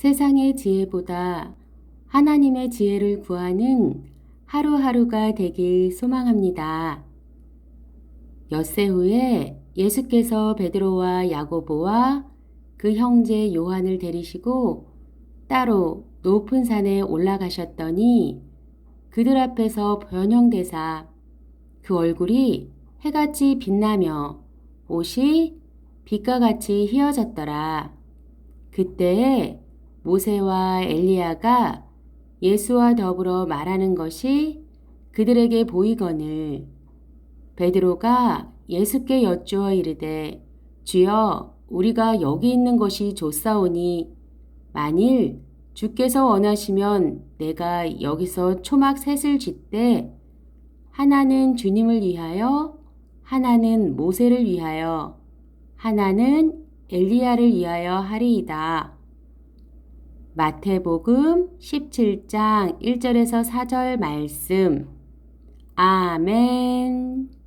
세상의 지혜보다 하나님의 지혜를 구하는 하루하루가 되길 소망합니다. 엿새 후에 예수께서 베드로와 야고보와 그 형제 요한을 데리시고 따로 높은 산에 올라가셨더니 그들 앞에서 변형되사 그 얼굴이 해같이 빛나며 옷이 빛과 같이 휘어졌더라. 그때에 모세와 엘리야가 예수와 더불어 말하는 것이 그들에게 보이거늘 베드로가 예수께 여쭈어 이르되 주여 우리가 여기 있는 것이 좋사오니 만일 주께서 원하시면 내가 여기서 초막 셋을 짓되 하나는 주님을 위하여 하나는 모세를 위하여 하나는 엘리야를 위하여 하리이다. 마태복음 17장 1절에서 4절 말씀. 아멘.